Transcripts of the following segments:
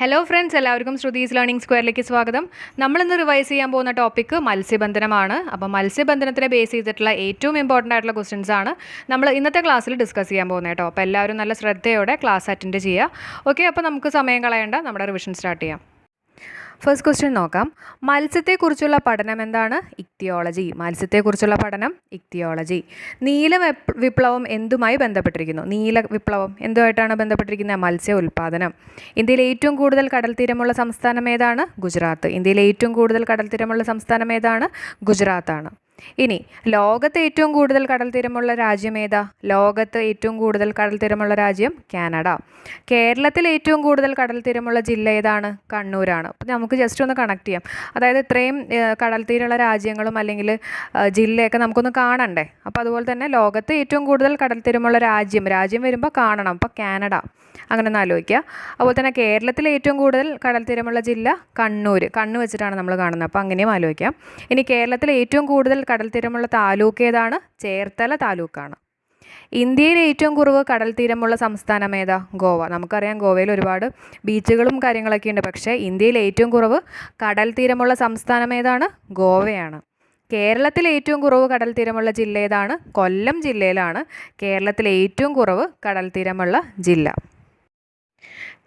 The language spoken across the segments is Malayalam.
ഹലോ ഫ്രണ്ട്സ് എല്ലാവർക്കും ശ്രുതീസ് ലേണിംഗ് സ്ക്വയറിലേക്ക് സ്വാഗതം. നമ്മളിന്ന് റിവൈസ് ചെയ്യാൻ പോകുന്ന ടോപ്പിക്ക് മത്സ്യബന്ധനമാണ്. അപ്പോൾ മത്സ്യബന്ധനത്തിനെ ബേസ് ചെയ്തിട്ടുള്ള ഏറ്റവും ഇമ്പോർട്ടന്റ് ആയിട്ടുള്ള ക്വസ്റ്റ്യൻസ് ആണ് നമ്മൾ ഇന്നത്തെ ക്ലാസ്സിൽ ഡിസ്കസ് ചെയ്യാൻ പോകുന്നത് കേട്ടോ. അപ്പോൾ എല്ലാവരും നല്ല ശ്രദ്ധയോടെ ക്ലാസ് അറ്റൻഡ് ചെയ്യുക. ഓക്കെ അപ്പോൾ നമുക്ക് സമയം കളയേണ്ട. നമ്മുടെ റിവിഷൻ സ്റ്റാർട്ട് ചെയ്യാം. ഫസ്റ്റ് ക്വസ്റ്റ്യൻ നോക്കാം. മത്സ്യത്തെക്കുറിച്ചുള്ള പഠനം എന്താണ്? ഇക്തിയോളജി. മത്സ്യത്തെക്കുറിച്ചുള്ള പഠനം ഇക്തിയോളജി. നീല വിപ്ലവം എന്തുമായി ബന്ധപ്പെട്ടിരിക്കുന്നു? നീല വിപ്ലവം എന്തുമായിട്ടാണ് ബന്ധപ്പെട്ടിരിക്കുന്നത്? മത്സ്യ ഉൽപ്പാദനം ഇന്ത്യയിൽ ഏറ്റവും കൂടുതൽ കടൽ തീരമുള്ള സംസ്ഥാനം ഏതാണ്? ഗുജറാത്ത്. ഇന്ത്യയിൽ ഏറ്റവും കൂടുതൽ കടൽ തീരമുള്ള സംസ്ഥാനം ഏതാണ്? ഗുജറാത്താണ്. ഇനി ലോകത്ത് ഏറ്റവും കൂടുതൽ കടൽ തീരമുള്ള രാജ്യം ഏതാ? ലോകത്ത് ഏറ്റവും കൂടുതൽ കടൽ തീരമുള്ള രാജ്യം കാനഡ. കേരളത്തിൽ ഏറ്റവും കൂടുതൽ കടൽ തീരമുള്ള ജില്ല ഏതാണ്? കണ്ണൂരാണ്. അപ്പം നമുക്ക് ജസ്റ്റ് ഒന്ന് കണക്ട് ചെയ്യാം. അതായത് ഇത്രയും കടൽ തീരമുള്ള രാജ്യങ്ങളും അല്ലെങ്കിൽ ജില്ലയൊക്കെ നമുക്കൊന്ന് കാണണ്ടേ? അപ്പോൾ അതുപോലെ തന്നെ ലോകത്ത് ഏറ്റവും കൂടുതൽ കടൽ തീരമുള്ള രാജ്യം രാജ്യം വരുമ്പോൾ കാണണം. അപ്പോൾ കാനഡ. അങ്ങനെ ഒന്ന് ആലോചിക്കുക. അതുപോലെ തന്നെ കേരളത്തിൽ ഏറ്റവും കൂടുതൽ കടൽ തീരമുള്ള ജില്ല കണ്ണൂർ കണ്ണു വെച്ചിട്ടാണ് നമ്മൾ കാണുന്നത്. അപ്പോൾ അങ്ങനെയും ആലോചിക്കാം. ഇനി കേരളത്തിൽ ഏറ്റവും കൂടുതൽ കടൽ തീരമുള്ള താലൂക്ക് ഏതാണ്? ചേർത്തല താലൂക്കാണ്. ഇന്ത്യയിൽ ഏറ്റവും കുറവ് കടൽ തീരമുള്ള സംസ്ഥാനം ഏതാ? ഗോവ. നമുക്കറിയാം ഗോവയിൽ ഒരുപാട് ബീച്ചുകളും കാര്യങ്ങളൊക്കെ ഉണ്ട്. പക്ഷേ ഇന്ത്യയിൽ ഏറ്റവും കുറവ് കടൽ തീരമുള്ള സംസ്ഥാനം ഏതാണ്? ഗോവയാണ്. കേരളത്തിൽ ഏറ്റവും കുറവ് കടൽ തീരമുള്ള ജില്ല ഏതാണ്? കൊല്ലം ജില്ലയിലാണ് കേരളത്തിൽ ഏറ്റവും കുറവ് കടൽ തീരമുള്ള ജില്ല.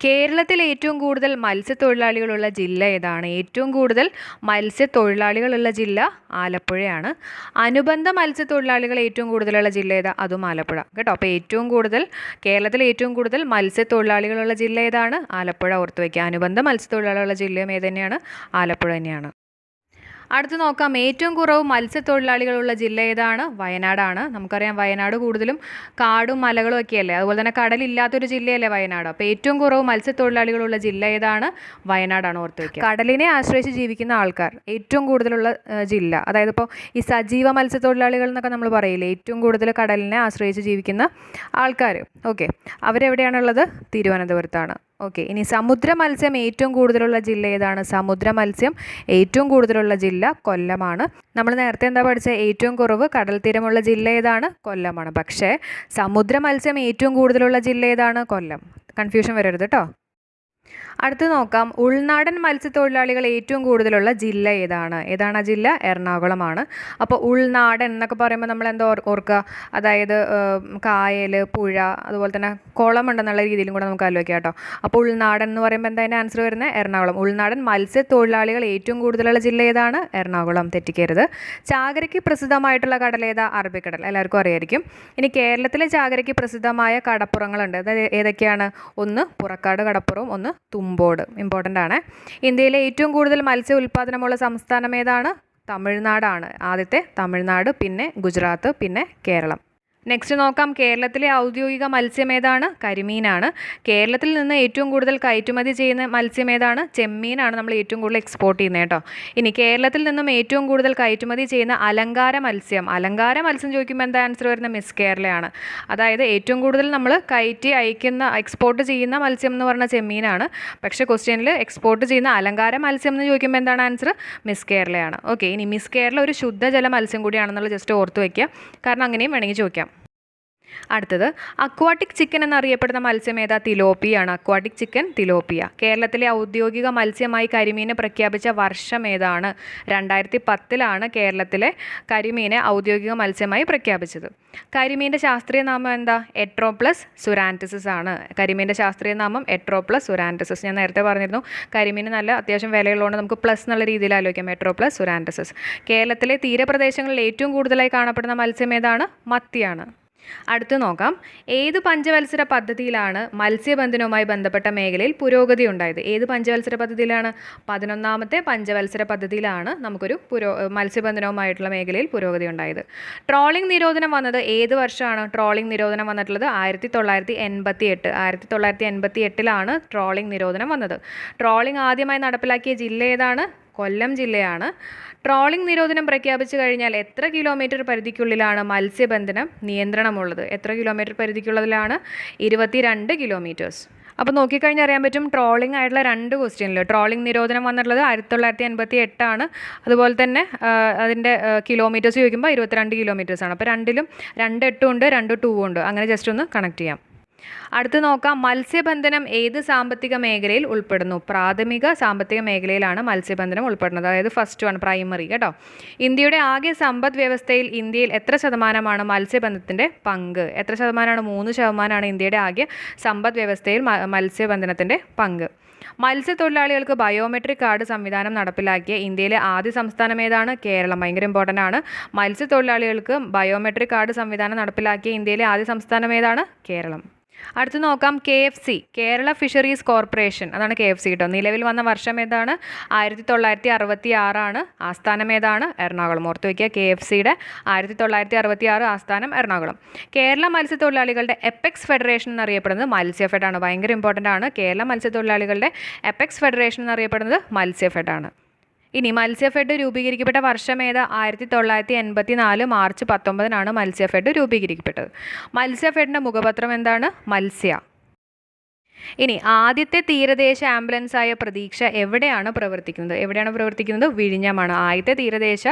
കേരളത്തിൽ ഏറ്റവും കൂടുതൽ മത്സ്യത്തൊഴിലാളികളുള്ള ജില്ല ഏതാണ്? ഏറ്റവും കൂടുതൽ മത്സ്യത്തൊഴിലാളികളുള്ള ജില്ല ആലപ്പുഴയാണ്. അനുബന്ധ മത്സ്യത്തൊഴിലാളികൾ ഏറ്റവും കൂടുതലുള്ള ജില്ല ഏതാ? അതും ആലപ്പുഴ. കേട്ടോ അപ്പോൾ ഏറ്റവും കൂടുതൽ കേരളത്തിൽ ഏറ്റവും കൂടുതൽ മത്സ്യത്തൊഴിലാളികളുള്ള ജില്ല ഏതാണ്? ആലപ്പുഴ ഓർത്ത് വയ്ക്കുക അനുബന്ധ മത്സ്യത്തൊഴിലാളികളുള്ള ജില്ലയും ഏത് തന്നെയാണ് ആലപ്പുഴ തന്നെയാണ്. അടുത്ത് നോക്കാം. ഏറ്റവും കുറവ് മത്സ്യത്തൊഴിലാളികളുള്ള ജില്ല ഏതാണ്? വയനാടാണ്. നമുക്കറിയാം വയനാട് കൂടുതലും കാടും മലകളും ഒക്കെയല്ലേ. അതുപോലെ തന്നെ കടലില്ലാത്തൊരു ജില്ലയല്ലേ വയനാട്. അപ്പോൾ ഏറ്റവും കുറവ് മത്സ്യത്തൊഴിലാളികളുള്ള ജില്ല ഏതാണ്? വയനാടാണ് ഓർത്ത് വയ്ക്കുക കടലിനെ ആശ്രയിച്ച് ജീവിക്കുന്ന ആൾക്കാർ ഏറ്റവും കൂടുതലുള്ള ജില്ല. അതായത് ഇപ്പോൾ ഈ സജീവ മത്സ്യത്തൊഴിലാളികൾ എന്നൊക്കെ നമ്മൾ പറയില്ലേ ഏറ്റവും കൂടുതൽ കടലിനെ ആശ്രയിച്ച് ജീവിക്കുന്ന ആൾക്കാർ ഓക്കെ. അവരെവിടെയാണുള്ളത്? തിരുവനന്തപുരത്താണ്. ഓക്കെ ഇനി സമുദ്ര മത്സ്യം ഏറ്റവും കൂടുതലുള്ള ജില്ല ഏതാണ്? സമുദ്ര മത്സ്യം ഏറ്റവും കൂടുതലുള്ള ജില്ല കൊല്ലമാണ്. നമ്മൾ നേരത്തെ എന്താ പഠിച്ച? ഏറ്റവും കുറവ് കടൽ തീരമുള്ള ജില്ല ഏതാണ്? കൊല്ലമാണ്. പക്ഷേ സമുദ്ര മത്സ്യം ഏറ്റവും കൂടുതലുള്ള ജില്ല ഏതാണ്? കൊല്ലം. കൺഫ്യൂഷൻ വരരുത് കേട്ടോ അടുത്ത് നോക്കാം. ഉൾനാടൻ മത്സ്യത്തൊഴിലാളികൾ ഏറ്റവും കൂടുതലുള്ള ജില്ല ഏതാണ്? ഏതാണ് ആ ജില്ല? എറണാകുളമാണ്. അപ്പോൾ ഉൾനാടൻ എന്നൊക്കെ പറയുമ്പോൾ നമ്മൾ എന്താ ഓർക്കുക അതായത് കായൽ പുഴ അതുപോലെ തന്നെ കുളം ഉണ്ടെന്നുള്ള രീതിയിലും കൂടെ നമുക്ക് ആലോചിക്കാം കേട്ടോ. അപ്പോൾ ഉൾനാടൻ എന്ന് പറയുമ്പോൾ എന്താ ആൻസർ വരുന്നത് എറണാകുളം. ഉൾനാടൻ മത്സ്യത്തൊഴിലാളികൾ ഏറ്റവും കൂടുതലുള്ള ജില്ല ഏതാണ്? എറണാകുളം. തെറ്റിക്കരുത്. ചാകരയ്ക്ക് പ്രസിദ്ധമായിട്ടുള്ള കടൽ ഏതാ? അറബിക്കടൽ. എല്ലാവർക്കും അറിയായിരിക്കും. ഇനി കേരളത്തിലെ ചാകരയ്ക്ക് പ്രസിദ്ധമായ കടപ്പുറങ്ങളുണ്ട്. അതായത് ഏതൊക്കെയാണ്? ഒന്ന് പുറക്കാട് കടപ്പുറവും ഒന്ന് തുമ്പോട്. ഇമ്പോർട്ടന്റ് ആണ്. ഇന്ത്യയിലെ ഏറ്റവും കൂടുതൽ മത്സ്യ ഉൽപ്പാദനമുള്ള സംസ്ഥാനം ഏതാണ്? തമിഴ്നാടാണ്. ആദ്യത്തെ തമിഴ്നാട് പിന്നെ ഗുജറാത്ത് പിന്നെ കേരളം. നെക്സ്റ്റ് നോക്കാം. കേരളത്തിലെ ഔദ്യോഗിക മത്സ്യമേതാണ് കരിമീനാണ്. കേരളത്തിൽ നിന്ന് ഏറ്റവും കൂടുതൽ കയറ്റുമതി ചെയ്യുന്ന മത്സ്യമേതാണ് ചെമ്മീനാണ് നമ്മൾ ഏറ്റവും കൂടുതൽ എക്സ്പോർട്ട് ചെയ്യുന്നത് കേട്ടോ. ഇനി കേരളത്തിൽ നിന്നും ഏറ്റവും കൂടുതൽ കയറ്റുമതി ചെയ്യുന്ന അലങ്കാര മത്സ്യം. അലങ്കാര മത്സ്യം ചോദിക്കുമ്പോൾ എന്താ ആൻസർ വരുന്ന മിസ് കേരളയാണ്. അതായത് ഏറ്റവും കൂടുതൽ നമ്മൾ കയറ്റി അയക്കുന്ന എക്സ്പോർട്ട് ചെയ്യുന്ന മത്സ്യം എന്ന് പറഞ്ഞാൽ ചെമ്മീനാണ്. പക്ഷേ ക്വസ്റ്റ്യനിൽ എക്സ്പോർട്ട് ചെയ്യുന്ന അലങ്കാര മത്സ്യം എന്ന് ചോദിക്കുമ്പോൾ എന്താണ് ആൻസർ മിസ് കേരളയാണ്. ഓക്കെ ഇനി മിസ് കേരള ഒരു ശുദ്ധജല മത്സ്യം കൂടിയാണെന്നുള്ളത് ജസ്റ്റ് ഓർത്ത് വയ്ക്കുക കാരണം അങ്ങനെയും വേണമെങ്കിൽ ചോദിക്കാം. അടുത്തത് അക്വാട്ടിക് ചിക്കൻ എന്നറിയപ്പെടുന്ന മത്സ്യം ഏതാ? തിലോപ്പിയാണ്. Aquatic chicken tilapia. കേരളത്തിലെ ഔദ്യോഗിക മത്സ്യമായി കരിമീനെ പ്രഖ്യാപിച്ച വർഷം ഏതാണ്? രണ്ടായിരത്തി പത്തിലാണ് കേരളത്തിലെ കരിമീനെ ഔദ്യോഗിക മത്സ്യമായി പ്രഖ്യാപിച്ചത്. കരിമീന്റെ ശാസ്ത്രീയ നാമം എന്താ? എട്രോപ്ലസ് സുരാന്റിസിസ് ആണ്. കരിമീന്റെ ശാസ്ത്രീയ നാമം എട്രോപ്ലസ് സുരാന്റിസിസ് ഞാൻ നേരത്തെ പറഞ്ഞിരുന്നു കരിമീന് നല്ല അത്യാവശ്യം വിലയുള്ളതുകൊണ്ട് നമുക്ക് പ്ലസ് എന്നുള്ള രീതിയിൽ ആലോചിക്കാം. എട്രോപ്ലസ് സുരാന്റിസിസ് കേരളത്തിലെ തീരപ്രദേശങ്ങളിൽ ഏറ്റവും കൂടുതലായി കാണപ്പെടുന്ന മത്സ്യം ഏതാണ്? മത്തിയാണ്. അടുത്ത് നോക്കാം. ഏത് പഞ്ചവത്സര പദ്ധതിയിലാണ് മത്സ്യബന്ധനവുമായി ബന്ധപ്പെട്ട മേഖലയിൽ പുരോഗതി ഉണ്ടായത്? ഏത് പഞ്ചവത്സര പദ്ധതിയിലാണ്? പതിനൊന്നാമത്തെ പഞ്ചവത്സര പദ്ധതിയിലാണ് നമുക്കൊരു പുരോ മത്സ്യബന്ധനവുമായിട്ടുള്ള മേഖലയിൽ പുരോഗതി ഉണ്ടായത്. ട്രോളിംഗ് നിരോധനം വന്നത് ഏത് വർഷമാണ്? ട്രോളിംഗ് നിരോധനം വന്നിട്ടുള്ളത് ആയിരത്തി തൊള്ളായിരത്തി എൺപത്തി എട്ട് ആയിരത്തി തൊള്ളായിരത്തി എൺപത്തി എട്ടിലാണ് ട്രോളിംഗ് നിരോധനം വന്നത്. ട്രോളിംഗ് ആദ്യമായി നടപ്പിലാക്കിയ ജില്ല ഏതാണ്? കൊല്ലം ജില്ലയാണ്. ട്രോളിംഗ് നിരോധനം പ്രഖ്യാപിച്ചു കഴിഞ്ഞാൽ എത്ര കിലോമീറ്റർ പരിധിക്കുള്ളിലാണ് മത്സ്യബന്ധനം നിയന്ത്രണമുള്ളത്? എത്ര കിലോമീറ്റർ പരിധിക്കുള്ളതിലാണ്? ഇരുപത്തിരണ്ട് കിലോമീറ്റേഴ്സ്. അപ്പോൾ നോക്കിക്കഴിഞ്ഞാൽ അറിയാൻ പറ്റും ട്രോളിംഗ് ആയിട്ടുള്ള രണ്ട് ക്വസ്റ്റ്യനിൽ ട്രോളിംഗ് നിരോധനം വന്നിട്ടുള്ളത് ആയിരത്തി തൊള്ളായിരത്തി എൺപത്തി എട്ടാണ് അതുപോലെ തന്നെ അതിന്റെ കിലോമീറ്റേഴ്സ് ചോദിക്കുമ്പോൾ ഇരുപത്തിരണ്ട് കിലോമീറ്റേഴ്സാണ് അപ്പോൾ രണ്ടിലും രണ്ട് എട്ടും ഉണ്ട് രണ്ട് ടൂ ഉണ്ട്. അങ്ങനെ ജസ്റ്റ് ഒന്ന് കണക്ട് ചെയ്യാം. അടുത്ത് നോക്കാം. മത്സ്യബന്ധനം ഏത് സാമ്പത്തിക മേഖലയിൽ ഉൾപ്പെടുന്നു? പ്രാഥമിക സാമ്പത്തിക മേഖലയിലാണ് മത്സ്യബന്ധനം ഉൾപ്പെടുന്നത്. അതായത് ഫസ്റ്റ് വൺ പ്രൈമറി കേട്ടോ. ഇന്ത്യയുടെ ആകെ സമ്പദ് വ്യവസ്ഥയിൽ ഇന്ത്യയിൽ എത്ര ശതമാനമാണ് മത്സ്യബന്ധനത്തിന്റെ പങ്ക്? എത്ര ശതമാനമാണ്? മൂന്ന് ശതമാനമാണ് ഇന്ത്യയുടെ ആകെ സമ്പദ് വ്യവസ്ഥയിൽ മത്സ്യബന്ധനത്തിന്റെ പങ്ക്. മത്സ്യത്തൊഴിലാളികൾക്ക് ബയോമെട്രിക് കാർഡ് സംവിധാനം നടപ്പിലാക്കിയ ഇന്ത്യയിലെ ആദ്യ സംസ്ഥാനം ഏതാണ്? കേരളം. ഭയങ്കര ഇമ്പോർട്ടന്റ് ആണ്. മത്സ്യത്തൊഴിലാളികൾക്ക് ബയോമെട്രിക് കാർഡ് സംവിധാനം നടപ്പിലാക്കിയ ഇന്ത്യയിലെ ആദ്യ സംസ്ഥാനം ഏതാണ്? കേരളം. അടുത്ത് നോക്കാം K F C Kerala fisheries corporation. അതാണ് കെ എഫ് സി കേട്ടോ നിലവിൽ വന്ന വർഷം ഏതാണ്? ആയിരത്തി തൊള്ളായിരത്തി അറുപത്തി ആറാണ് ആസ്ഥാനം ഏതാണ്? എറണാകുളം. ഓർത്ത് വയ്ക്കുക കെ എഫ് സിയുടെ ആയിരത്തി തൊള്ളായിരത്തി അറുപത്തി ആറ് ആസ്ഥാനം എറണാകുളം. കേരള മത്സ്യത്തൊഴിലാളികളുടെ എപ്പെക്സ് ഫെഡറേഷൻ എന്നറിയപ്പെടുന്നത് മത്സ്യഫെഡ് ആണ്. ഭയങ്കര ഇമ്പോർട്ടന്റ് ആണ്. കേരള മത്സ്യത്തൊഴിലാളികളുടെ എപ്പെക്സ് ഫെഡറേഷൻ എന്നറിയപ്പെടുന്നത് മത്സ്യഫെഡ് ആണ്. ഇനി മത്സ്യഫെഡ് രൂപീകരിക്കപ്പെട്ട വർഷം ഏത്? ആയിരത്തി തൊള്ളായിരത്തി എൺപത്തി നാല് മാർച്ച് പത്തൊമ്പതിനാണ് മത്സ്യഫെഡ് രൂപീകരിക്കപ്പെട്ടത്. മത്സ്യഫെഡിന്റെ മുഖപത്രം എന്താണ്? മത്സ്യ. ഇനി ആദ്യത്തെ തീരദേശ ആംബുലൻസ് ആയ പ്രതീക്ഷ എവിടെയാണ് പ്രവർത്തിക്കുന്നത്? എവിടെയാണ് പ്രവർത്തിക്കുന്നത്? വിഴിഞ്ഞമാണ്. ആദ്യത്തെ തീരദേശ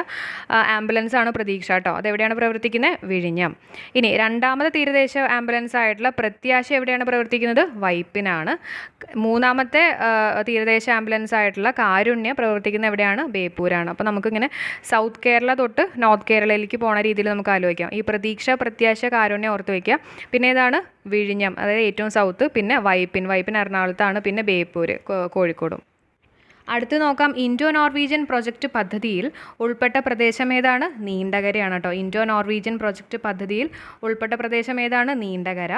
ആംബുലൻസാണ് പ്രതീക്ഷ കേട്ടോ. അതെവിടെയാണ് പ്രവർത്തിക്കുന്നത്? വിഴിഞ്ഞം. ഇനി രണ്ടാമത്തെ തീരദേശ ആംബുലൻസ് ആയിട്ടുള്ള പ്രത്യാശ എവിടെയാണ് പ്രവർത്തിക്കുന്നത്? വൈപ്പിനാണ്. മൂന്നാമത്തെ തീരദേശ ആംബുലൻസ് ആയിട്ടുള്ള കാരുണ്യ പ്രവർത്തിക്കുന്ന എവിടെയാണ്? ബേപ്പൂരാണ്. അപ്പോൾ നമുക്കിങ്ങനെ സൗത്ത് കേരള തൊട്ട് നോർത്ത് കേരളയിലേക്ക് പോണ രീതിയിൽ നമുക്ക് ആലോചിക്കാം. ഈ പ്രതീക്ഷ പ്രത്യാശ കാരുണ്യം ഓർത്ത് വയ്ക്കുക പിന്നെ ഏതാണ്? വിഴിഞ്ഞം അതായത് ഏറ്റവും സൗത്ത് പിന്നെ വൈപ്പിൻ. വൈപ്പിൻ എറണാകുളത്താണ് പിന്നെ ബേപ്പൂർ കോഴിക്കോടും. അടുത്ത് നോക്കാം. ഇൻഡോ നോർവീജിയൻ പ്രൊജക്റ്റ് പദ്ധതിയിൽ ഉൾപ്പെട്ട പ്രദേശം ഏതാണ്? നീണ്ടകരയാണ് കേട്ടോ. ഇൻഡോ നോർവീജിയൻ പ്രൊജക്റ്റ് പദ്ധതിയിൽ ഉൾപ്പെട്ട പ്രദേശം ഏതാണ്? നീണ്ടകര.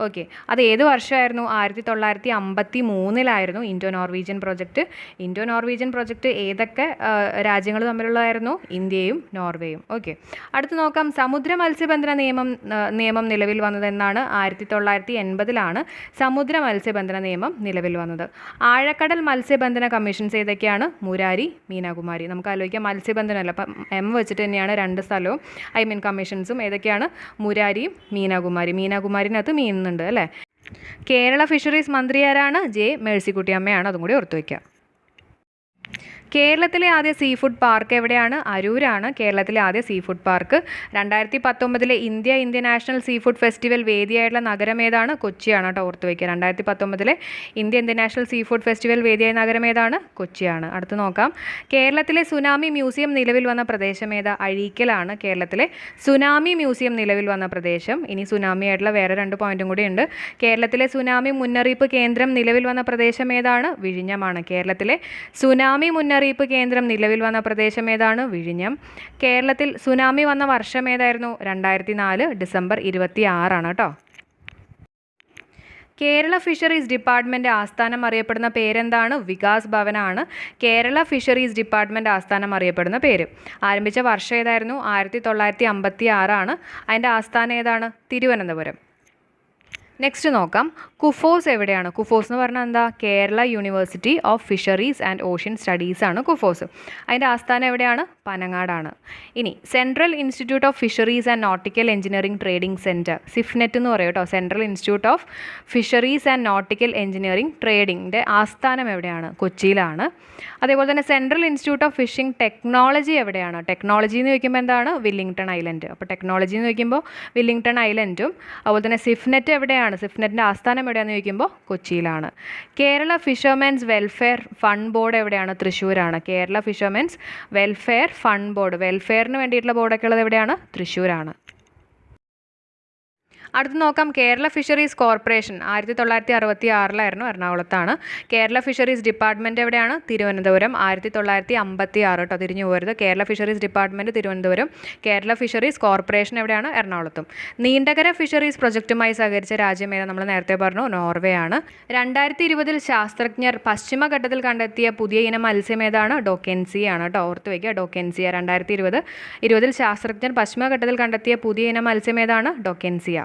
ഓക്കെ. അത് ഏത് വർഷമായിരുന്നു? ആയിരത്തി തൊള്ളായിരത്തി അമ്പത്തി മൂന്നിലായിരുന്നു Indo Norwegian project Indo Norwegian project ഏതൊക്കെ രാജ്യങ്ങൾ തമ്മിലുള്ളതായിരുന്നു? ഇന്ത്യയും നോർവേയും. ഓക്കെ. അടുത്ത് നോക്കാം. സമുദ്ര മത്സ്യബന്ധന നിയമം നിയമം നിലവിൽ വന്നതെന്നാണ് ആയിരത്തി തൊള്ളായിരത്തി എൺപതിലാണ് സമുദ്ര മത്സ്യബന്ധന നിയമം നിലവിൽ വന്നത്. ആഴക്കടൽ മത്സ്യബന്ധന കമ്മീഷൻസ് ഏതൊക്കെയാണ് മുരാരി മീനാകുമാരി. നമുക്ക് ആലോചിക്കാം മത്സ്യബന്ധനമല്ല. അപ്പം എം വെച്ചിട്ട് തന്നെയാണ് രണ്ട് സ്ഥലവും. ഐ മീൻ കമ്മീഷൻസും ഏതൊക്കെയാണ്? മുരാരിയും മീനാകുമാരി. മീനാകുമാരിനകത്ത് മീനുന്നുണ്ട് അല്ലേ? കേരള ഫിഷറീസ് മന്ത്രി ആരാണ് ജെ മേഴ്സിക്കുട്ടിയമ്മയാണ്. അതും കൂടി ഓർത്തു വയ്ക്കുക കേരളത്തിലെ ആദ്യ സീ ഫുഡ് പാർക്ക് എവിടെയാണ്? അരൂരാണ് കേരളത്തിലെ ആദ്യ സീ ഫുഡ് പാർക്ക്. രണ്ടായിരത്തി പത്തൊമ്പതിലെ India Indian national sea food festival വേദിയായിട്ടുള്ള നഗരം ഏതാണ്? കൊച്ചിയാണ് കേട്ടോ ഓർത്ത് വയ്ക്കുക രണ്ടായിരത്തി പത്തൊമ്പതിലെ India Indian national sea food festival വേദിയായ നഗരം ഏതാണ്? കൊച്ചിയാണ്. അടുത്ത് നോക്കാം. കേരളത്തിലെ സുനാമി മ്യൂസിയം നിലവിൽ വന്ന പ്രദേശം ഏതാ? അഴീക്കലാണ് കേരളത്തിലെ സുനാമി മ്യൂസിയം നിലവിൽ വന്ന പ്രദേശം. ഇനി സുനാമി ആയിട്ടുള്ള വേറെ രണ്ട് പോയിന്റും കൂടി ഉണ്ട്. കേരളത്തിലെ സുനാമി മുന്നറിയിപ്പ് കേന്ദ്രം നിലവിൽ വന്ന പ്രദേശം ഏതാണ്? വിഴിഞ്ഞമാണ്. കേരളത്തിലെ സുനാമി മുന്നറിയിപ്പ് കേന്ദ്രം നിലവിൽ വന്ന പ്രദേശം ഏതാണ്? വിഴിഞ്ഞം. കേരളത്തിൽ സുനാമി വന്ന വർഷം ഏതായിരുന്നു? രണ്ടായിരത്തി നാല് ഡിസംബർ ഇരുപത്തി ആറാണ് കേട്ടോ. കേരള ഫിഷറീസ് ഡിപ്പാർട്ട്മെന്റ് ആസ്ഥാനം അറിയപ്പെടുന്ന പേരെന്താണ്? വികാസ് ഭവനാണ്. കേരള ഫിഷറീസ് ഡിപ്പാർട്ട്മെന്റ് ആസ്ഥാനം അറിയപ്പെടുന്ന പേര്. ആരംഭിച്ച വർഷം ഏതായിരുന്നു? ആയിരത്തി തൊള്ളായിരത്തി അമ്പത്തി ആറാണ് അതിന്റെ ആസ്ഥാനം ഏതാണ്? തിരുവനന്തപുരം. നെക്സ്റ്റ് നോക്കാം. കുഫോസ് എവിടെയാണ്? കുഫോസ് എന്ന് പറഞ്ഞാൽ എന്താ? Kerala university of fisheries and ocean studies ആണ് കുഫോസ് അതിന്റെ ആസ്ഥാനം എവിടെയാണ്? പനങ്ങാടാണ്. ഇനി central institute of fisheries and nautical engineering trading centre CIFNET എന്ന് പറയും കേട്ടോ. Central institute of fisheries and nautical engineering ട്രേഡിംഗിന്റെ ആസ്ഥാനം എവിടെയാണ്? കൊച്ചിയിലാണ്. അതേപോലെ തന്നെ central institute of fishing technology എവിടെയാണ്? ടെക്നോളജി എന്ന് ചോദിക്കുമ്പോൾ എന്താണ്? വില്ലിംഗ്ടൺ ഐലൻഡ് അപ്പോൾ ടെക്നോളജി എന്ന് ചോദിക്കുമ്പോൾ വില്ലിംഗ്ടൺ ഐലൻഡും അതുപോലെ തന്നെ സിഫ്നെറ്റ് എവിടെയാണ്? സിഫ്നെറ്റിന്റെ ആസ്ഥാനം എവിടെയാണെന്ന് ചോദിക്കുമ്പോൾ കൊച്ചിയിലാണ്. Kerala fishermen's welfare fund board എവിടെയാണ്? തൃശ്ശൂരാണ്. Kerala fishermen's welfare fund board വെൽഫെയറിന് വേണ്ടിയിട്ടുള്ള ബോർഡൊക്കെ ഉള്ളത് എവിടെയാണ്? തൃശ്ശൂരാണ്. അടുത്ത് നോക്കാം. കേരള ഫിഷറീസ് കോർപ്പറേഷൻ ആയിരത്തി തൊള്ളായിരത്തി അറുപത്തി ആറിലായിരുന്നു എറണാകുളത്താണ്. കേരള ഫിഷറീസ് ഡിപ്പാർട്ട്മെന്റ് എവിടെയാണ്? തിരുവനന്തപുരം. ആയിരത്തി തൊള്ളായിരത്തി അമ്പത്തി ആറ് കേട്ടോ തിരിഞ്ഞു പോരുത്. Kerala fisheries department Thiruvananthapuram. Kerala fisheries corporation എവിടെയാണ്? എറണാകുളത്തും. നീണ്ടകര ഫിഷറീസ് പ്രൊജക്റ്റുമായി സഹകരിച്ച രാജ്യം നമ്മൾ നേരത്തെ പറഞ്ഞു നോർവേ ആണ് രണ്ടായിരത്തി ഇരുപതിൽ ശാസ്ത്രജ്ഞർ പശ്ചിമഘട്ടത്തിൽ കണ്ടെത്തിയ പുതിയ ഇനം മത്സ്യം ഏതാണ്? ഡോക്കെൻസി ആണ് കേട്ടോ ഓർത്ത് വയ്ക്കുക ഡോക്കെൻസിയ. രണ്ടായിരത്തി ഇരുപത് ഇരുപതിൽ ശാസ്ത്രജ്ഞർ പശ്ചിമഘട്ടത്തിൽ കണ്ടെത്തിയ പുതിയ ഇനം മത്സ്യം ഏതാണ്? ഡോക്കെൻസിയ.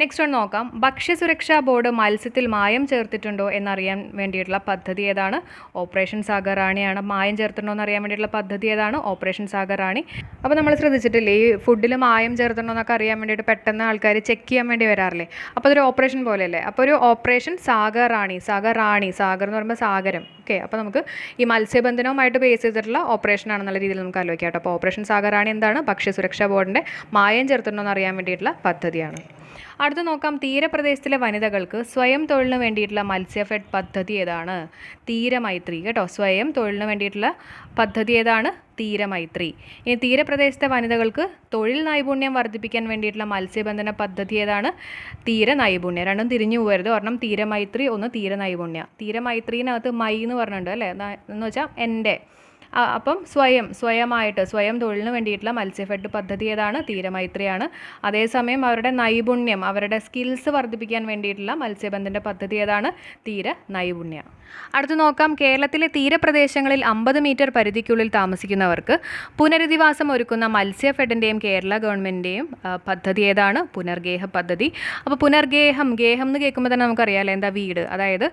നെക്സ്റ്റ് ഒന്ന് നോക്കാം. ഭക്ഷ്യസുരക്ഷാ ബോർഡ് മത്സ്യത്തിൽ മായം ചേർത്തിട്ടുണ്ടോ എന്നറിയാൻ വേണ്ടിയിട്ടുള്ള പദ്ധതി ഏതാണ്? ഓപ്പറേഷൻ സാഗർ റാണിയാണ് മായം ചേർത്തിട്ടുണ്ടോ എന്ന് അറിയാൻ വേണ്ടിയിട്ടുള്ള പദ്ധതി ഏതാണ്? ഓപ്പറേഷൻ സാഗർ റാണി. അപ്പോൾ നമ്മൾ ശ്രദ്ധിച്ചിട്ടില്ലേ ഈ ഫുഡിൽ മായം ചേർത്തിട്ടുണ്ടോ എന്നൊക്കെ അറിയാൻ വേണ്ടിയിട്ട് പെട്ടെന്ന് ആൾക്കാർ ചെക്ക് ചെയ്യാൻ വേണ്ടി വരാറില്ലേ? അപ്പോൾ അതൊരു ഓപ്പറേഷൻ പോലെയല്ലേ? അപ്പോൾ ഒരു ഓപ്പറേഷൻ സാഗർ റാണി സാഗർ റാണി സാഗർ എന്ന് പറയുമ്പോൾ സാഗരം. ഓക്കെ അപ്പോൾ നമുക്ക് ഈ മത്സ്യബന്ധനവുമായിട്ട് ബേസ് ചെയ്തിട്ടുള്ള ഓപ്പറേഷൻ ആണെന്നുള്ള രീതിയിൽ നമുക്ക് ആലോചിക്കാം അപ്പോൾ ഓപ്പറേഷൻ സാഗർ റാണി എന്താണ്? ഭക്ഷ്യസുരക്ഷാ ബോർഡിന്റെ മായം ചേർത്തിട്ടുണ്ടോ എന്ന് അറിയാൻ വേണ്ടിയിട്ടുള്ള പദ്ധതിയാണ്. അടുത്ത് നോക്കാം. തീരപ്രദേശത്തിലെ വനിതകൾക്ക് സ്വയം തൊഴിലിന് വേണ്ടിയിട്ടുള്ള മത്സ്യഫെഡ് പദ്ധതി ഏതാണ്? തീരമൈത്രി. കേട്ടോ സ്വയം തൊഴിലിന് വേണ്ടിയിട്ടുള്ള പദ്ധതി ഏതാണ്? തീരമൈത്രി. ഇനി തീരപ്രദേശത്തെ വനിതകൾക്ക് തൊഴിൽ നൈപുണ്യം വർദ്ധിപ്പിക്കാൻ വേണ്ടിയിട്ടുള്ള മത്സ്യബന്ധന പദ്ധതി ഏതാണ്? തീര നൈപുണ്യം രണ്ടും തിരിഞ്ഞു പോകരുത്. ഒരെണ്ണം തീരമൈത്രി ഒന്ന് തീര നൈപുണ്യ തീരമൈത്രീനകത്ത് മൈ എന്ന് പറഞ്ഞിട്ടുണ്ട് അല്ലേ? എന്ന് വെച്ചാൽ എന്റെ. അപ്പം സ്വയം സ്വയമായിട്ട് സ്വയം തൊഴിലിന് വേണ്ടിയിട്ടുള്ള മത്സ്യഫെഡ് പദ്ധതി ഏതാണ്? തീരമൈത്രിയാണ്. അതേസമയം അവരുടെ നൈപുണ്യം അവരുടെ സ്കിൽസ് വർദ്ധിപ്പിക്കാൻ വേണ്ടിയിട്ടുള്ള മത്സ്യബന്ധന്റെ പദ്ധതി ഏതാണ്? തീര നൈപുണ്യ. അടുത്ത് നോക്കാം. കേരളത്തിലെ തീരപ്രദേശങ്ങളിൽ അമ്പത് മീറ്റർ പരിധിക്കുള്ളിൽ താമസിക്കുന്നവർക്ക് പുനരധിവാസം ഒരുക്കുന്ന മത്സ്യഫെഡിന്റെയും കേരള ഗവൺമെന്റിന്റെയും പദ്ധതി ഏതാണ്? പുനർഗേഹ പദ്ധതി. അപ്പോൾ പുനർഗേഹം ഗേഹം എന്ന് കേൾക്കുമ്പോൾ തന്നെ നമുക്കറിയാമല്ലോ എന്താ വീട്? അതായത്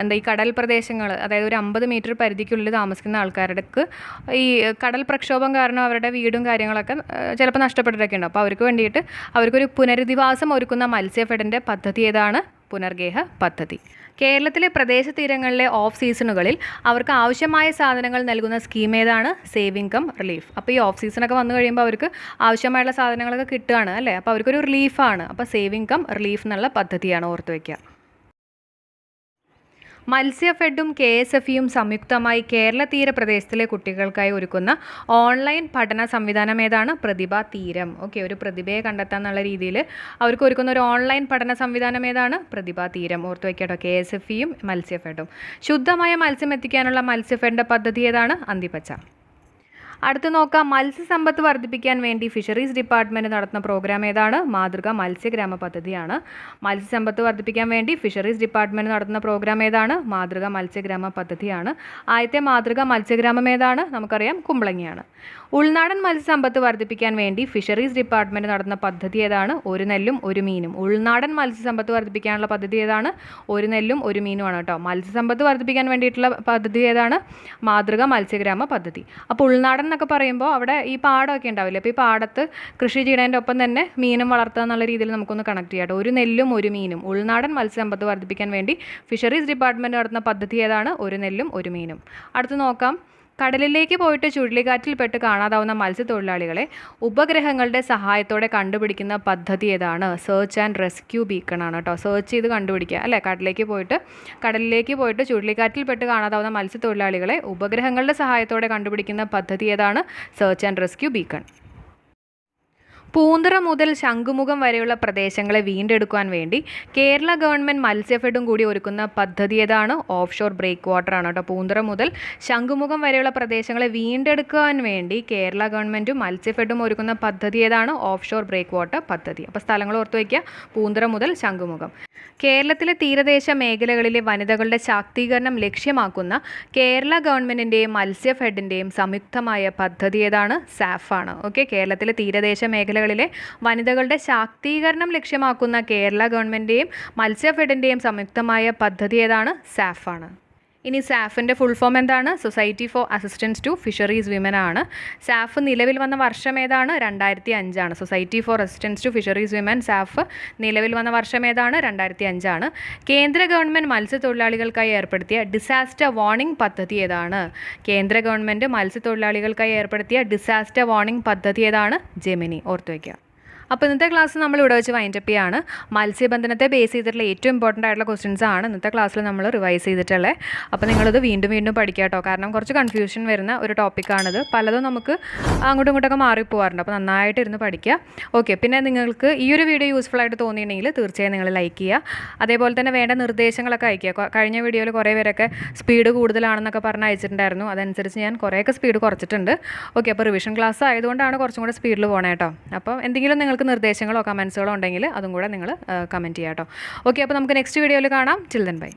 എന്താ ഈ കടൽ പ്രദേശങ്ങൾ അതായത് ഒരു അമ്പത് മീറ്റർ പരിധിക്കുള്ളിൽ താമസിക്കുന്ന ആൾക്കാർക്ക് ഈ കടൽ പ്രക്ഷോഭം കാരണം അവരുടെ വീടും കാര്യങ്ങളൊക്കെ ചിലപ്പോൾ നഷ്ടപ്പെട്ടിട്ടൊക്കെ ഉണ്ട്. അപ്പോൾ അവർക്ക് വേണ്ടിയിട്ട് അവർക്കൊരു പുനരധിവാസം ഒരുക്കുന്ന മത്സ്യഫെഡിന്റെ പദ്ധതി ഏതാണ്? പുനർഗേഹ പദ്ധതി. കേരളത്തിലെ പ്രദേശ തീരങ്ങളിലെ ഓഫ് സീസണുകളിൽ അവർക്ക് ആവശ്യമായ സാധനങ്ങൾ നൽകുന്ന സ്കീം ഏതാണ്? Saving cum relief. അപ്പോൾ ഈ ഓഫ് സീസണൊക്കെ വന്നു കഴിയുമ്പോൾ അവർക്ക് ആവശ്യമായുള്ള സാധനങ്ങളൊക്കെ കിട്ടുകയാണ് അല്ലേ? അപ്പോൾ അവർക്കൊരു റിലീഫാണ്. അപ്പോൾ സേവിംഗ് കം റിലീഫ് എന്നുള്ള പദ്ധതിയാണ് ഓർത്ത് വയ്ക്കുക മത്സ്യഫെഡും കെ എസ് എഫ് ഇയും സംയുക്തമായി കേരള തീരപ്രദേശത്തിലെ കുട്ടികൾക്കായി ഒരുക്കുന്ന ഓൺലൈൻ പഠന സംവിധാനം ഏതാണ്? പ്രതിഭ തീരം. ഓക്കെ ഒരു പ്രതിഭയെ കണ്ടെത്താം എന്നുള്ള രീതിയിൽ അവർക്ക് ഒരുക്കുന്ന ഒരു ഓൺലൈൻ പഠന സംവിധാനം ഏതാണ്? പ്രതിഭ തീരം. ഓർത്ത് വയ്ക്കട്ടോ കെ എസ് എഫ് ഇയും മത്സ്യഫെഡും. ശുദ്ധമായ മത്സ്യം എത്തിക്കാനുള്ള മത്സ്യഫെഡിന്റെ പദ്ധതി ഏതാണ്? അന്തിപ്പച്ച. അടുത്ത് നോക്കാം. മത്സ്യസമ്പത്ത് വർദ്ധിപ്പിക്കാൻ വേണ്ടി ഫിഷറീസ് ഡിപ്പാർട്ട്മെന്റ് നടത്തുന്ന പ്രോഗ്രാം ഏതാണ്? മാതൃക മത്സ്യഗ്രാമ പദ്ധതിയാണ്. മത്സ്യസമ്പത്ത് വർദ്ധിപ്പിക്കാൻ വേണ്ടി ഫിഷറീസ് ഡിപ്പാർട്ട്മെന്റ് നടത്തുന്ന പ്രോഗ്രാം ഏതാണ്? മാതൃക മത്സ്യഗ്രാമ പദ്ധതിയാണ്. ആദ്യത്തെ മാതൃക മത്സ്യഗ്രാമം ഏതാണ്? നമുക്കറിയാം കുമ്പളങ്ങിയാണ്. ഉൾനാടൻ മത്സ്യസമ്പത്ത് വർദ്ധിപ്പിക്കാൻ വേണ്ടി ഫിഷറീസ് ഡിപ്പാർട്ട്മെന്റ് നടത്തുന്ന പദ്ധതി ഏതാണ്? ഒരു നെല്ലും ഒരു മീനും. ഉൾനാടൻ മത്സ്യസമ്പത്ത് വർദ്ധിപ്പിക്കാനുള്ള പദ്ധതി ഏതാണ്? ഒരു നെല്ലും ഒരു മീനുമാണ് കേട്ടോ. മത്സ്യസമ്പത്ത് വർദ്ധിപ്പിക്കാൻ വേണ്ടിയിട്ടുള്ള പദ്ധതി ഏതാണ്? മാതൃക മത്സ്യഗ്രാമ പദ്ധതി. അപ്പോൾ ഉൾനാടൻ എന്നൊക്കെ പറയുമ്പോൾ അവിടെ ഈ പാടമൊക്കെ ഉണ്ടാവില്ലേ? അപ്പോൾ ഈ പാടത്ത് കൃഷി ചെയ്യുന്നതിന്റെ ഒപ്പം തന്നെ മീനും വളർത്തുക എന്നുള്ള രീതിയിൽ നമുക്കൊന്ന് കണക്ട് ചെയ്യാം ഒരു നെല്ലും ഒരു മീനും. ഉൾനാടൻ മത്സ്യസമ്പത്ത് വർദ്ധിപ്പിക്കാൻ വേണ്ടി ഫിഷറീസ് ഡിപ്പാർട്ട്മെന്റ് നടത്തുന്ന പദ്ധതി ഏതാണ്? ഒരു നെല്ലും ഒരു മീനും. അടുത്ത് നോക്കാം. കടലിലേക്ക് പോയിട്ട് ചുഴലിക്കാറ്റിൽപ്പെട്ട് കാണാതാവുന്ന മത്സ്യത്തൊഴിലാളികളെ ഉപഗ്രഹങ്ങളുടെ സഹായത്തോടെ കണ്ടുപിടിക്കുന്ന പദ്ധതി ഏതാണ്? സെർച്ച് ആൻഡ് റെസ്ക്യൂ ബീക്കൺ ആണ് കേട്ടോ സെർച്ച് ചെയ്ത് കണ്ടുപിടിക്കുക. അല്ലേ? കടലിലേക്ക് പോയിട്ട് കടലിലേക്ക് പോയിട്ട് ചുഴലിക്കാറ്റിൽപ്പെട്ട് കാണാതാവുന്ന മത്സ്യത്തൊഴിലാളികളെ ഉപഗ്രഹങ്ങളുടെ സഹായത്തോടെ കണ്ടുപിടിക്കുന്ന പദ്ധതി ഏതാണ്? Search and rescue beacon Poonthura മുതൽ ശംഖുമുഖം വരെയുള്ള പ്രദേശങ്ങളെ വീണ്ടെടുക്കുവാൻ വേണ്ടി കേരള ഗവൺമെന്റ് മത്സ്യഫെഡും കൂടി ഒരുക്കുന്ന പദ്ധതി ഏതാണ്? ഓഫ് ഷോർ ബ്രേക്ക് വാട്ടർ ആണ് കേട്ടോ. പൂന്തറ മുതൽ ശംഖുമുഖം വരെയുള്ള പ്രദേശങ്ങളെ വീണ്ടെടുക്കുവാൻ വേണ്ടി കേരള ഗവൺമെന്റും മത്സ്യഫെഡും ഒരുക്കുന്ന പദ്ധതി ഏതാണ്? ഓഫ് ഷോർ ബ്രേക്ക് വാട്ടർ പദ്ധതി. അപ്പോൾ സ്ഥലങ്ങൾ ഓർത്ത് വയ്ക്കുക. പൂന്തറ മുതൽ ശംഖുമുഖം. കേരളത്തിലെ തീരദേശ മേഖലകളിലെ വനിതകളുടെ ശാക്തീകരണം ലക്ഷ്യമാക്കുന്ന കേരള ഗവൺമെന്റിന്റെയും മത്സ്യഫെഡിന്റെയും സംയുക്തമായ പദ്ധതി ഏതാണ്? സാഫാണ് ഓക്കെ. കേരളത്തിലെ തീരദേശ മേഖലകളിലെ വനിതകളുടെ ശാക്തീകരണം ലക്ഷ്യമാക്കുന്ന കേരള ഗവൺമെന്റിന്റെയും മത്സ്യഫെഡിന്റെയും സംയുക്തമായ പദ്ധതി ഏതാണ്? സാഫാണ്. ഇനി സാഫിന്റെ ഫുൾ ഫോം എന്താണ്? Society for assistance to fisheries women ആണ്. സാഫ് നിലവിൽ വന്ന വർഷം ഏതാണ്? രണ്ടായിരത്തി അഞ്ചാണ് society for assistance to fisheries women SAF നിലവിൽ വന്ന വർഷം ഏതാണ്? രണ്ടായിരത്തി അഞ്ചാണ് കേന്ദ്ര ഗവൺമെന്റ് മത്സ്യത്തൊഴിലാളികൾക്കായി ഏർപ്പെടുത്തിയ ഡിസാസ്റ്റർ വാർണിംഗ് പദ്ധതി ഏതാണ്? കേന്ദ്ര ഗവൺമെന്റ് മത്സ്യത്തൊഴിലാളികൾക്കായി ഏർപ്പെടുത്തിയ ഡിസാസ്റ്റർ വാർണിംഗ് പദ്ധതി ഏതാണ്? ജെമിനി ഓർത്തു വയ്ക്കുക. അപ്പോൾ ഇന്നത്തെ ക്ലാസ് നമ്മൾ ഇവിടെ വെച്ച് വൈൻഡപ്പ് ചെയ്യാണ്. മത്സ്യബന്ധനത്തെ ബേസ് ചെയ്തിട്ടുള്ള ഏറ്റവും ഇമ്പോർട്ടന്റ് ആയിട്ടുള്ള ക്വസ്റ്റ്യൻസ് ആണ് ഇന്നത്തെ ക്ലാസ്സിൽ നമ്മൾ റിവൈസ് ചെയ്തിട്ടുള്ളത് അപ്പോൾ നിങ്ങളത് വീണ്ടും വീണ്ടും പഠിക്കുക കേട്ടോ കാരണം കുറച്ച് കൺഫ്യൂഷൻ വരുന്ന ഒരു ടോപ്പിക്കാണിത് പലതും നമുക്ക് അങ്ങോട്ടും ഇങ്ങോട്ടൊക്കെ മാറിപ്പോവാറുണ്ട് അപ്പോൾ നന്നായിട്ട് ഇരുന്ന് പഠിക്കുക ഓക്കെ പിന്നെ നിങ്ങൾക്ക് ഈ ഒരു വീഡിയോ യൂസ്ഫുൾ ആയിട്ട് തോന്നിയിട്ടുണ്ടെങ്കിൽ തീർച്ചയായും നിങ്ങൾ ലൈക്ക് ചെയ്യുക അതേപോലെ തന്നെ വേണ്ട നിർദ്ദേശങ്ങളൊക്കെ അയക്കുക കഴിഞ്ഞ വീഡിയോയിൽ കുറേ പേരൊക്കെ സ്പീഡ് കൂടുതലാണെന്നൊക്കെ പറഞ്ഞ് അയച്ചിട്ടുണ്ടായിരുന്നു. അതനുസരിച്ച് ഞാൻ കുറേയൊക്കെ സ്പീഡ് കുറച്ചിട്ടുണ്ട്. ഓക്കെ അപ്പോൾ റിവിഷൻ ക്ലാസ് ആയതുകൊണ്ടാണ് കുറച്ചും കൂടെ സ്പീഡിൽ പോകണേ കേട്ടോ അപ്പോൾ എന്തെങ്കിലും നിങ്ങൾക്ക് നിർദ്ദേശങ്ങളോ കമൻസുകളോ ഉണ്ടെങ്കിൽ അതും കൂടെ നിങ്ങൾ കമന്റ് ചെയ്യാം കേട്ടോ ഓക്കെ അപ്പോൾ നമുക്ക് നെക്സ്റ്റ് വീഡിയോയിൽ കാണാം. Children by